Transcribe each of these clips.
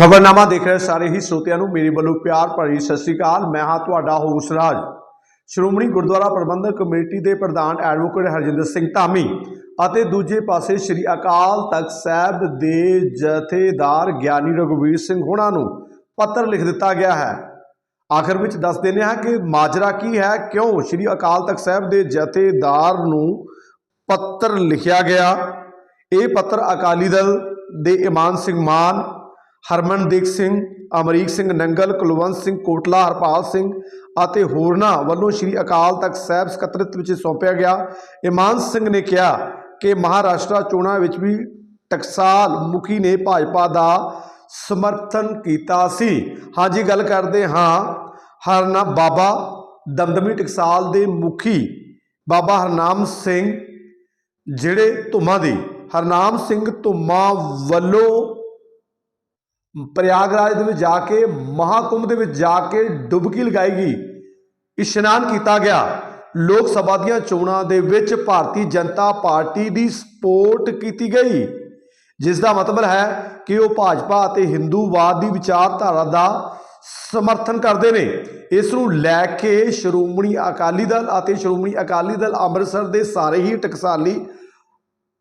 ਖਬਰਨਾਮਾ ਦੇਖ ਰਹੇ ਸਾਰੇ ਹੀ ਸਰੋਤਿਆਂ ਨੂੰ ਮੇਰੇ ਵੱਲੋਂ ਪਿਆਰ ਭਰੀ ਸਤਿ ਸ੍ਰੀ ਅਕਾਲ। ਮੈਂ ਹਾਂ ਤੁਹਾਡਾ ਹੋਸ ਰਾਜ। ਸ਼੍ਰੋਮਣੀ ਗੁਰਦੁਆਰਾ ਪ੍ਰਬੰਧਕ ਕਮੇਟੀ ਦੇ ਪ੍ਰਧਾਨ ਐਡਵੋਕੇਟ ਹਰਜਿੰਦਰ ਸਿੰਘ ਧਾਮੀ ਅਤੇ ਦੂਜੇ ਪਾਸੇ ਸ੍ਰੀ ਅਕਾਲ ਤਖਤ ਸਾਹਿਬ ਦੇ ਜਥੇਦਾਰ ਗਿਆਨੀ ਰਘੁਵੀਰ ਸਿੰਘ ਹੋਣਾ ਨੂੰ ਪੱਤਰ ਲਿਖ ਦਿੱਤਾ ਗਿਆ ਹੈ। ਆਖਰ ਵਿੱਚ ਦੱਸ ਦਿੰਦੇ ਹਾਂ ਕਿ ਮਾਜਰਾ ਕੀ ਹੈ, ਕਿਉਂ ਸ੍ਰੀ ਅਕਾਲ ਤਖਤ ਸਾਹਿਬ ਦੇ ਜਥੇਦਾਰ ਨੂੰ ਪੱਤਰ ਲਿਖਿਆ ਗਿਆ? ਇਹ ਪੱਤਰ ਅਕਾਲੀ ਦਲ ਦੇ ਇਮਾਨ ਸਿੰਘ ਮਾਨ ਹਰਮਨਦੀਪ ਸਿੰਘ, ਅਮਰੀਕ ਸਿੰਘ ਨੰਗਲ, ਕੁਲਵੰਤ ਸਿੰਘ ਕੋਟਲਾ, ਹਰਪਾਲ ਸਿੰਘ ਅਤੇ ਹੋਰਨਾਂ ਵੱਲੋਂ ਸ੍ਰੀ ਅਕਾਲ ਤਖਤ ਸਾਹਿਬ ਸਕੱਤਰਤ ਵਿੱਚ ਸੌਂਪਿਆ ਗਿਆ। ਇਮਾਨ ਸਿੰਘ ਨੇ ਕਿਹਾ ਕਿ ਮਹਾਰਾਸ਼ਟਰ ਚੋਣਾਂ ਵਿੱਚ ਵੀ ਟਕਸਾਲ ਮੁਖੀ ਨੇ ਭਾਜਪਾ ਦਾ ਸਮਰਥਨ ਕੀਤਾ ਸੀ। ਹਾਂਜੀ, ਗੱਲ ਕਰਦੇ ਹਾਂ। ਹਰਨਾ ਬਾਬਾ ਦਮਦਮੀ ਟਕਸਾਲ ਦੇ ਮੁਖੀ ਬਾਬਾ ਹਰਨਾਮ ਸਿੰਘ, ਜਿਹੜੇ ਧੁਮਾ ਦੀ, ਹਰਨਾਮ ਸਿੰਘ ਧੁਮਾ ਵੱਲੋਂ ਪ੍ਰਯਾਗਰਾਜ ਦੇ ਵਿੱਚ ਜਾ ਕੇ, ਮਹਾਕੁੰਭ ਦੇ ਵਿੱਚ ਜਾ ਕੇ ਡੁਬਕੀ ਲਗਾਈ ਗਈ। ਇਸ਼ਨਾਨ ਕੀਤਾ ਗਿਆ। ਲੋਕ ਸਭਾ ਦੀਆਂ ਚੋਣਾਂ ਦੇ ਵਿੱਚ ਭਾਰਤੀ ਜਨਤਾ ਪਾਰਟੀ ਦੀ ਸਪੋਰਟ ਕੀਤੀ ਗਈ। ਜਿਸ ਦਾ ਮਤਲਬ ਹੈ ਕਿ ਉਹ ਭਾਜਪਾ ਅਤੇ ਹਿੰਦੂਵਾਦ ਦੀ ਵਿਚਾਰਧਾਰਾ ਦਾ ਸਮਰਥਨ ਕਰਦੇ ਨੇ। ਇਸ ਨੂੰ ਲੈ ਕੇ ਸ਼੍ਰੋਮਣੀ ਅਕਾਲੀ ਦਲ ਅਤੇ ਸ਼੍ਰੋਮਣੀ ਅਕਾਲੀ ਦਲ ਅੰਮ੍ਰਿਤਸਰ ਦੇ ਸਾਰੇ ਹੀ ਟਕਸਾਲੀ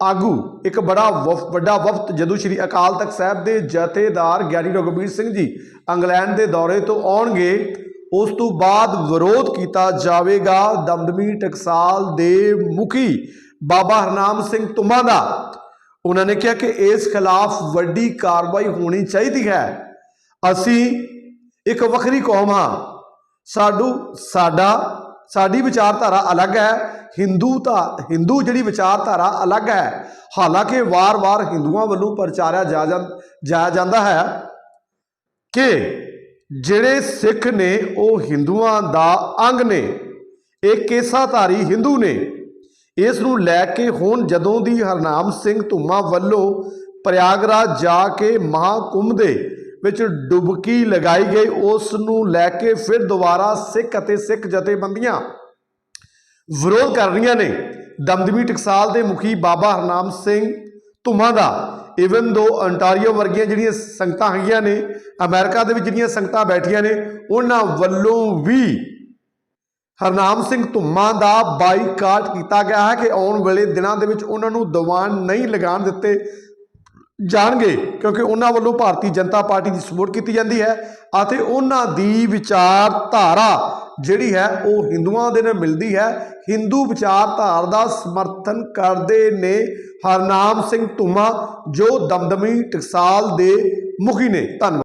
ਆਗੂ, ਇੱਕ ਬੜਾ ਵੱਡਾ ਵਫਦ ਜਦੋਂ ਸ਼੍ਰੀ ਅਕਾਲ ਤਖਤ ਸਾਹਿਬ ਦੇ ਜਥੇਦਾਰ ਗਿਆਨੀ ਰਘੁਬੀਰ ਸਿੰਘ ਜੀ ਇੰਗਲੈਂਡ ਦੇ ਦੌਰੇ ਤੋਂ ਆਉਣਗੇ, ਉਸ ਤੋਂ ਬਾਅਦ ਵਿਰੋਧ ਕੀਤਾ ਜਾਵੇਗਾ ਦਮਦਮੀ ਟਕਸਾਲ ਦੇ ਮੁਖੀ ਬਾਬਾ ਹਰਨਾਮ ਸਿੰਘ ਤੁਮਾ ਦਾ। ਉਹਨਾਂ ਨੇ ਕਿਹਾ ਕਿ ਇਸ ਖਿਲਾਫ ਵੱਡੀ ਕਾਰਵਾਈ ਹੋਣੀ ਚਾਹੀਦੀ ਹੈ। ਅਸੀਂ ਇੱਕ ਵੱਖਰੀ ਕੌਮ ਹਾਂ। ਸਾਡੂ, ਸਾਡਾ ਸਾਡੀ ਵਿਚਾਰਧਾਰਾ ਅਲੱਗ ਹੈ, ਹਿੰਦੂ ਤਾਂ, ਹਿੰਦੂ ਜਿਹੜੀ ਵਿਚਾਰਧਾਰਾ ਅਲੱਗ ਹੈ, ਹਾਲਾਂਕਿ ਵਾਰ-ਵਾਰ ਹਿੰਦੂਆਂ ਵੱਲੋਂ ਪ੍ਰਚਾਰਿਆ ਜਾ ਜਾਂਦਾ ਹੈ ਕਿ ਜਿਹੜੇ ਸਿੱਖ ਨੇ, ਉਹ ਹਿੰਦੂਆਂ ਦਾ ਅੰਗ ਨੇ, ਇਹ ਕੇਸਾਧਾਰੀ ਹਿੰਦੂ ਨੇ। ਇਸ ਨੂੰ ਲੈ ਕੇ ਹੁਣ ਜਦੋਂ ਦੀ ਹਰਨਾਮ ਸਿੰਘ ਧੁਮਾ ਵੱਲੋਂ ਪ੍ਰਯਾਗਰਾਜ ਜਾ ਕੇ ਮਹਾਕੁੰਭ ਦੇ ਵਿੱਚ ਡੁਬਕੀ ਲਗਾਈ ਗਈ ਉਸ ਨੂੰ ਲੈ ਕੇ ਫਿਰ ਦੁਬਾਰਾ ਸਿੱਖ ਅਤੇ ਸਿੱਖ ਜਥੇਬੰਦੀਆਂ ਵਿਰੋਧ ਕਰ ਰਹੀਆਂ ਨੇ। ਦਮਦਮੀ ਟਕਸਾਲ ਦੇ ਮੁਖੀ ਬਾਬਾ ਹਰਨਾਮ ਸਿੰਘ ਧੁਮਾ ਦਾ ਇਵਨ ਦੋ ਅੰਟਾਰੀਓ ਵਰਗੀਆਂ ਜਿਹੜੀਆਂ ਸੰਗਤਾਂ ਹੈਗੀਆਂ ਨੇ, ਅਮਰੀਕਾ ਦੇ ਵਿੱਚ ਜਿਹੜੀਆਂ ਸੰਗਤਾਂ ਬੈਠੀਆਂ ਨੇ, ਉਹਨਾਂ ਵੱਲੋਂ ਵੀ ਹਰਨਾਮ ਸਿੰਘ ਧੁੰਮਾ ਦਾ ਬਾਈਕਾਟ ਕੀਤਾ ਗਿਆ ਹੈ ਕਿ ਆਉਣ ਵਾਲੇ ਦਿਨਾਂ ਦੇ ਵਿੱਚ ਉਹਨਾਂ ਨੂੰ ਦੀਵਾਨ ਨਹੀਂ ਲਗਾਉਣ ਦਿੱਤੇ ਜਾਣਗੇ ਕਿਉਂਕਿ ਉਹਨਾਂ ਵੱਲੋਂ ਭਾਰਤੀ ਜਨਤਾ ਪਾਰਟੀ ਦੀ ਸਪੋਰਟ ਕੀਤੀ ਜਾਂਦੀ ਹੈ ਅਤੇ ਉਹਨਾਂ ਦੀ ਵਿਚਾਰਧਾਰਾ ਜਿਹੜੀ ਹੈ ਉਹ ਹਿੰਦੂਆਂ ਦੇ ਨਾਲ ਮਿਲਦੀ ਹੈ। ਹਿੰਦੂ ਵਿਚਾਰਧਾਰਾ ਦਾ ਸਮਰਥਨ ਕਰਦੇ ਨੇ ਹਰਨਾਮ ਸਿੰਘ ਧੁੰਮਾ ਜੋ ਦਮਦਮੀ ਟਕਸਾਲ ਦੇ ਮੁਖੀ ਨੇ। ਧੰਨਵਾਦ।